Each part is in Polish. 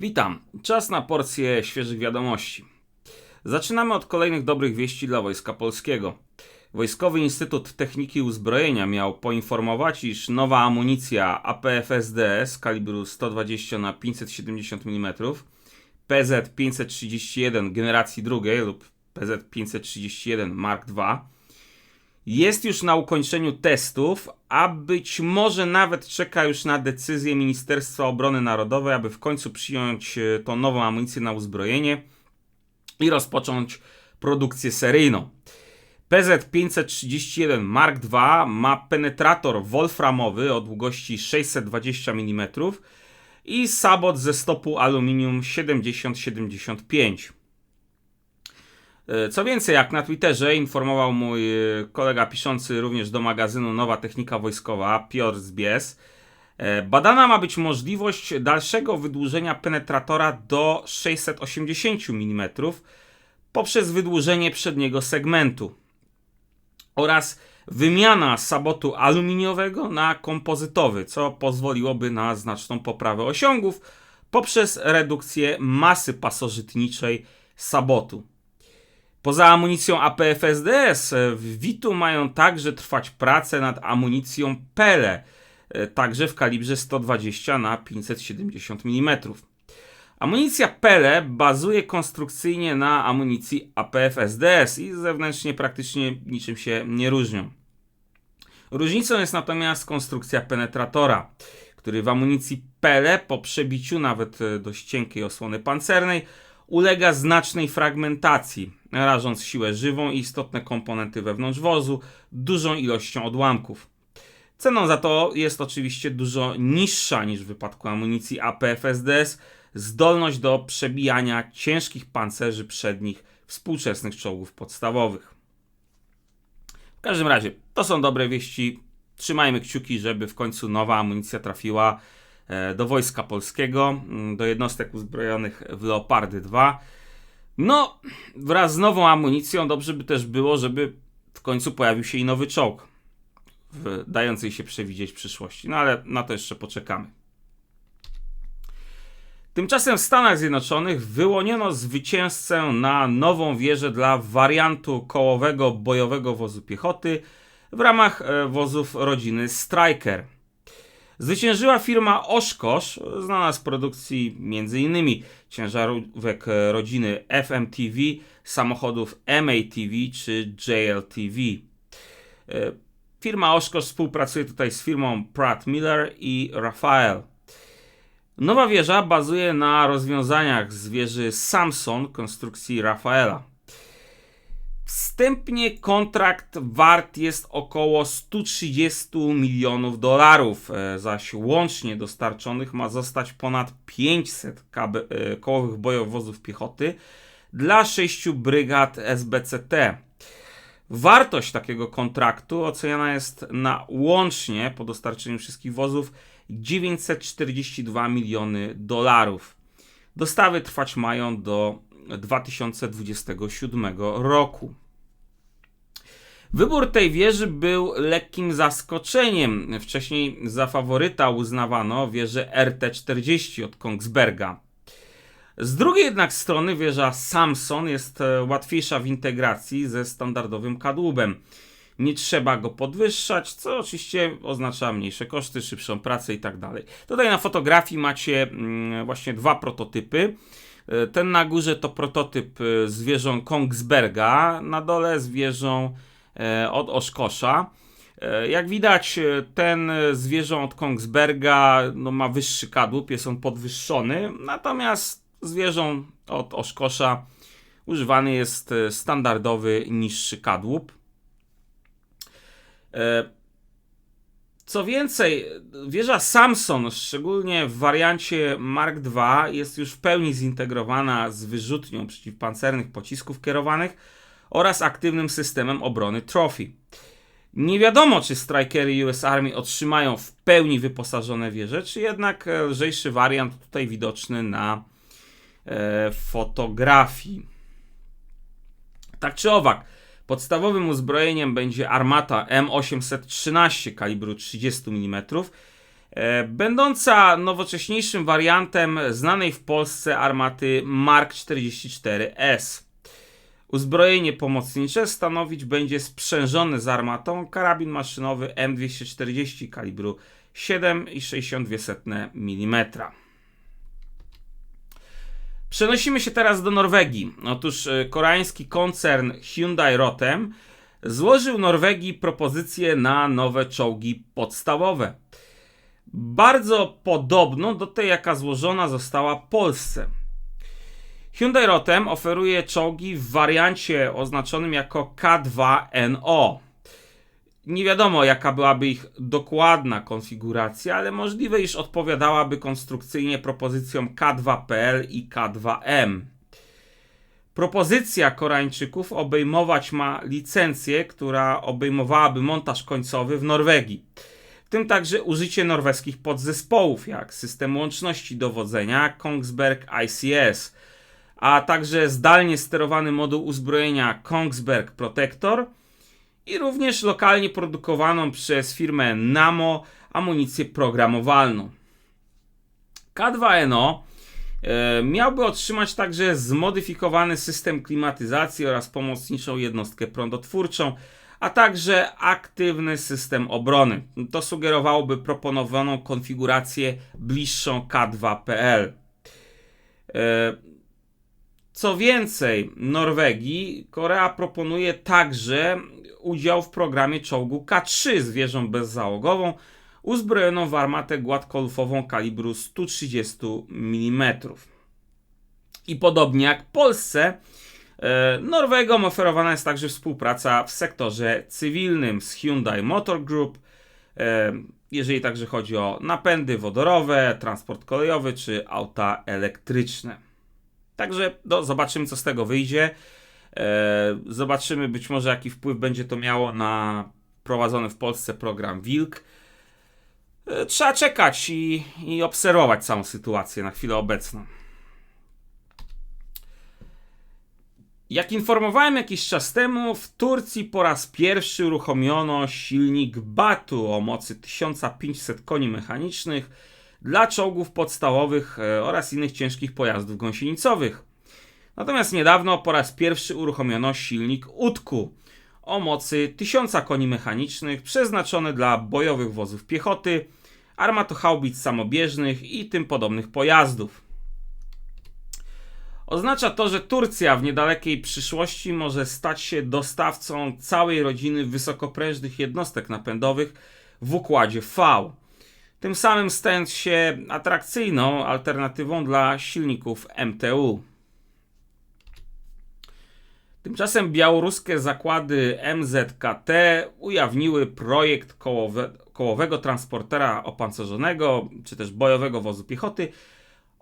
Witam. Czas na porcję świeżych wiadomości. Zaczynamy od kolejnych dobrych wieści dla Wojska Polskiego. Wojskowy Instytut Techniki Uzbrojenia miał poinformować, iż nowa amunicja APFSDS kalibru 120 na 570 mm, PZ531 generacji drugiej lub PZ531 Mark II jest już na ukończeniu testów, a być może nawet czeka już na decyzję Ministerstwa Obrony Narodowej, aby w końcu przyjąć e, tą nową amunicję na uzbrojenie i rozpocząć produkcję seryjną. PZ531 Mark II ma penetrator wolframowy o długości 620 mm i sabot ze stopu aluminium 7075. E, co więcej, jak na Twitterze informował mój e, kolega piszący również do magazynu Nowa Technika Wojskowa, Piotr Zbies, e, badana ma być możliwość dalszego wydłużenia penetratora do 680 mm poprzez wydłużenie przedniego segmentu oraz wymiana sabotu aluminiowego na kompozytowy, co pozwoliłoby na znaczną poprawę osiągów poprzez redukcję masy pasożytniczej sabotu. Poza amunicją APFSDS w Witu mają także trwać prace nad amunicją Pele, e, także w kalibrze 120 na 570 mm. Amunicja Pele bazuje konstrukcyjnie na amunicji APF-SDS i zewnętrznie praktycznie niczym się nie różnią. Różnicą jest natomiast konstrukcja penetratora, który w amunicji Pele po przebiciu nawet e, dość cienkiej osłony pancernej ulega znacznej fragmentacji, rażąc siłę żywą i istotne komponenty wewnątrz wozu dużą ilością odłamków. Ceną za to jest oczywiście dużo niższa niż w wypadku amunicji APF-SDS, zdolność do przebijania ciężkich pancerzy przednich współczesnych czołgów podstawowych. W każdym razie, to są dobre wieści. Trzymajmy kciuki, żeby w końcu nowa amunicja trafiła do Wojska Polskiego, mm, do jednostek uzbrojonych w Leopardy 2. No, wraz z nową amunicją dobrze by też było, żeby w końcu pojawił się i nowy czołg w dającej się przewidzieć przyszłości. No ale na to jeszcze poczekamy. Tymczasem w Stanach Zjednoczonych wyłoniono zwycięzcę na nową wieżę dla wariantu kołowego bojowego wozu piechoty w ramach e, wozów rodziny Striker. Zwyciężyła firma Oshkosh, znana z produkcji m.in. ciężarówek e, rodziny FMTV, samochodów MATV czy JLTV. E, firma Oshkosh współpracuje tutaj z firmą Pratt Miller i Rafael. Nowa wieża bazuje na rozwiązaniach z wieży Samson konstrukcji Rafaela. Wstępnie kontrakt wart jest około 130 milionów dolarów, e, zaś łącznie dostarczonych ma zostać ponad 500 e, kołowych bojowozów piechoty dla sześciu brygad SBCT. Wartość takiego kontraktu oceniana jest na łącznie po dostarczeniu wszystkich wozów 942 miliony dolarów. Dostawy trwać mają do 2027 roku. Wybór tej wieży był lekkim zaskoczeniem. Wcześniej za faworyta uznawano wieżę RT-40 od Kongsberga. Z drugiej jednak strony wieża Samson jest e, łatwiejsza w integracji ze standardowym kadłubem. Nie trzeba go podwyższać, co oczywiście oznacza mniejsze koszty, szybszą pracę i tak. Tutaj na fotografii macie mm, właśnie dwa prototypy. E, ten na górze to prototyp e, z wieżą Kongsberga, na dole z wieżą od Oszkosza. Jak widać, ten z wieżą od Kongsberga no, ma wyższy kadłub, jest on podwyższony, natomiast zwierzą od oszkosza używany jest e, standardowy niższy kadłub. Co więcej, wieża Samson, szczególnie w wariancie Mark II, jest już w pełni zintegrowana z wyrzutnią przeciwpancernych pocisków kierowanych oraz aktywnym systemem obrony Trophy. Nie wiadomo, czy Strikery US Army otrzymają w pełni wyposażone wieże, czy jednak e, lżejszy wariant tutaj widoczny na E, fotografii. Tak czy owak, podstawowym uzbrojeniem będzie armata M813 kalibru 30 mm, e, będąca nowocześniejszym wariantem znanej w Polsce armaty Mark 44S. Uzbrojenie pomocnicze stanowić będzie sprzężony z armatą karabin maszynowy M240 kalibru 7,62 mm. Przenosimy się teraz do Norwegii. Otóż e, koreański koncern Hyundai Rotem złożył Norwegii propozycję na nowe czołgi podstawowe. Bardzo podobną do tej, jaka złożona została Polsce. Hyundai Rotem oferuje czołgi w wariancie oznaczonym jako K2NO. Nie wiadomo, jaka byłaby ich dokładna konfiguracja, ale możliwe, iż odpowiadałaby konstrukcyjnie propozycjom K2PL i K2M. Propozycja Koreańczyków obejmować ma licencję, która obejmowałaby montaż końcowy w Norwegii. W tym także użycie norweskich podzespołów, jak system łączności dowodzenia Kongsberg ICS, a także zdalnie sterowany moduł uzbrojenia Kongsberg Protector i również lokalnie produkowaną przez firmę Namo amunicję programowalną. K2NO e, miałby otrzymać także zmodyfikowany system klimatyzacji oraz pomocniczą jednostkę prądotwórczą, a także aktywny system obrony. To sugerowałoby proponowaną konfigurację bliższą K2PL. Co więcej, Norwegii, Korea proponuje także udział w programie czołgu K3 z wieżą bezzałogową, uzbrojoną w armatę gładkolufową kalibru 130 mm. I podobnie jak Polsce, e, Norwegom oferowana jest także współpraca w sektorze cywilnym z Hyundai Motor Group, e, jeżeli także chodzi o napędy wodorowe, transport kolejowy czy auta elektryczne. Także no, zobaczymy, co z tego wyjdzie. E, zobaczymy być może, jaki wpływ będzie to miało na prowadzony w Polsce program Wilk. E, trzeba czekać i, i obserwować całą sytuację na chwilę obecną. Jak informowałem jakiś czas temu, w Turcji po raz pierwszy uruchomiono silnik Batu o mocy 1500 koni mechanicznych dla czołgów podstawowych e, oraz innych ciężkich pojazdów gąsienicowych. Natomiast niedawno po raz pierwszy uruchomiono silnik Utku o mocy 1000 koni mechanicznych przeznaczony dla bojowych wozów piechoty, armatochaubic samobieżnych i tym podobnych pojazdów. Oznacza to, że Turcja w niedalekiej przyszłości może stać się dostawcą całej rodziny wysokoprężnych jednostek napędowych w układzie V tym samym stając się atrakcyjną alternatywą dla silników MTU. Tymczasem białoruskie zakłady MZKT ujawniły projekt kołowe, kołowego transportera opancerzonego, czy też bojowego wozu piechoty,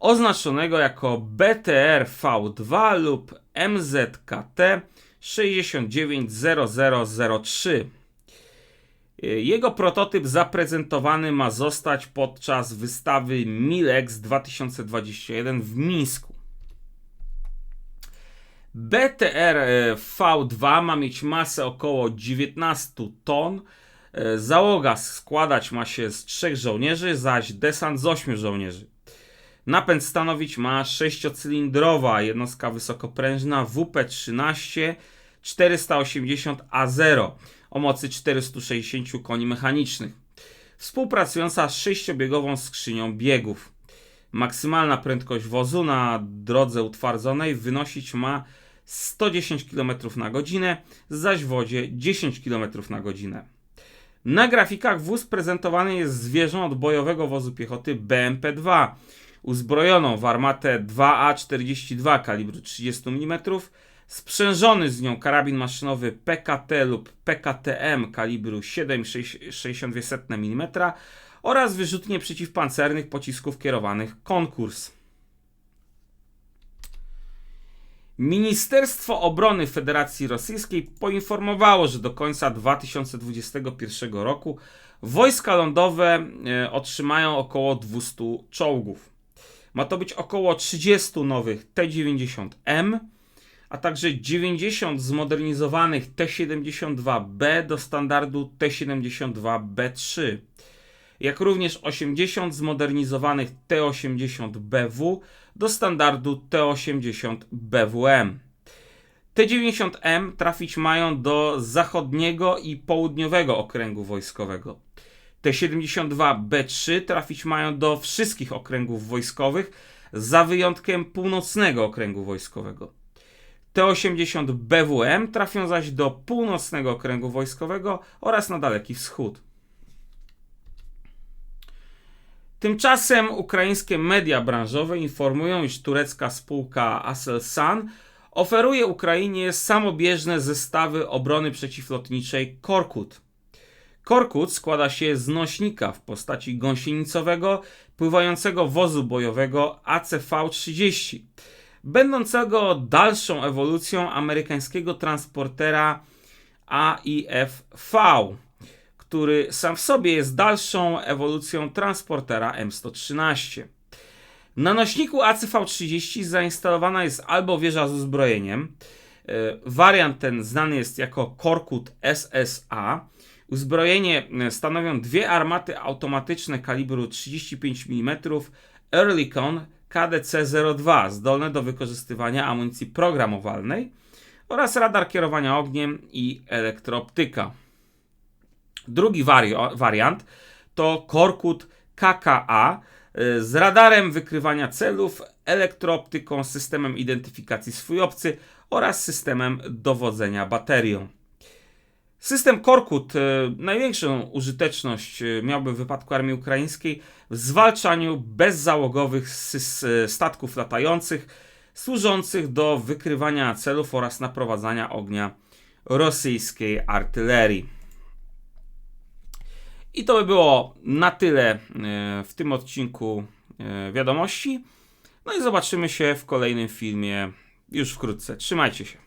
oznaczonego jako BTR V2 lub MZKT 690003. Jego prototyp zaprezentowany ma zostać podczas wystawy Milex 2021 w Mińsku. BTR V2 ma mieć masę około 19 ton. Załoga składać ma się z trzech żołnierzy, zaś desant z 8 żołnierzy. Napęd stanowić ma 6-cylindrowa jednostka wysokoprężna WP13 480A0 o mocy 460 koni mechanicznych, współpracująca z sześciobiegową skrzynią biegów. Maksymalna prędkość wozu na drodze utwardzonej wynosić ma 110 km na godzinę, zaś w wodzie 10 km na godzinę. Na grafikach wóz prezentowany jest z wieżą od bojowego wozu piechoty BMP-2, uzbrojoną w armatę 2A42 kalibru 30 mm sprzężony z nią karabin maszynowy PKT lub PKTM kalibru 7,62 mm oraz wyrzutnie przeciwpancernych pocisków kierowanych konkurs. Ministerstwo Obrony Federacji Rosyjskiej poinformowało, że do końca 2021 roku wojska lądowe e, otrzymają około 200 czołgów. Ma to być około 30 nowych T-90M, a także 90 zmodernizowanych T-72B do standardu T-72B3. jak również 80 zmodernizowanych T80BW do standardu T80 BWM. T90M trafić mają do zachodniego i południowego okręgu wojskowego. T72B3 trafić mają do wszystkich okręgów wojskowych, za wyjątkiem północnego okręgu wojskowego. T80 BWM trafią zaś do północnego okręgu wojskowego oraz na Daleki Wschód. Tymczasem ukraińskie media branżowe informują, iż turecka spółka Aselsan oferuje Ukrainie samobieżne zestawy obrony przeciwlotniczej Korkut. Korkut składa się z nośnika w postaci gąsienicowego pływającego wozu bojowego ACV-30, będącego dalszą ewolucją amerykańskiego transportera AIF-V, który sam w sobie jest dalszą ewolucją transportera M113. Na nośniku ACV-30 zainstalowana jest albo wieża z uzbrojeniem. E, Wariant ten znany jest jako Korkut SSA. Uzbrojenie e, stanowią dwie armaty automatyczne kalibru 35 mm Earlycon KDC-02 zdolne do wykorzystywania amunicji programowalnej oraz radar kierowania ogniem i elektrooptyka. Drugi wari- wariant to Korkut KKA y, z radarem wykrywania celów, elektrooptyką, systemem identyfikacji swój obcy oraz systemem dowodzenia baterią. System Korkut y, największą użyteczność y, miałby w wypadku armii ukraińskiej w zwalczaniu bezzałogowych y, statków latających służących do wykrywania celów oraz naprowadzania ognia rosyjskiej artylerii. I to by było na tyle e, w tym odcinku e, wiadomości. No i zobaczymy się w kolejnym filmie już wkrótce. Trzymajcie się.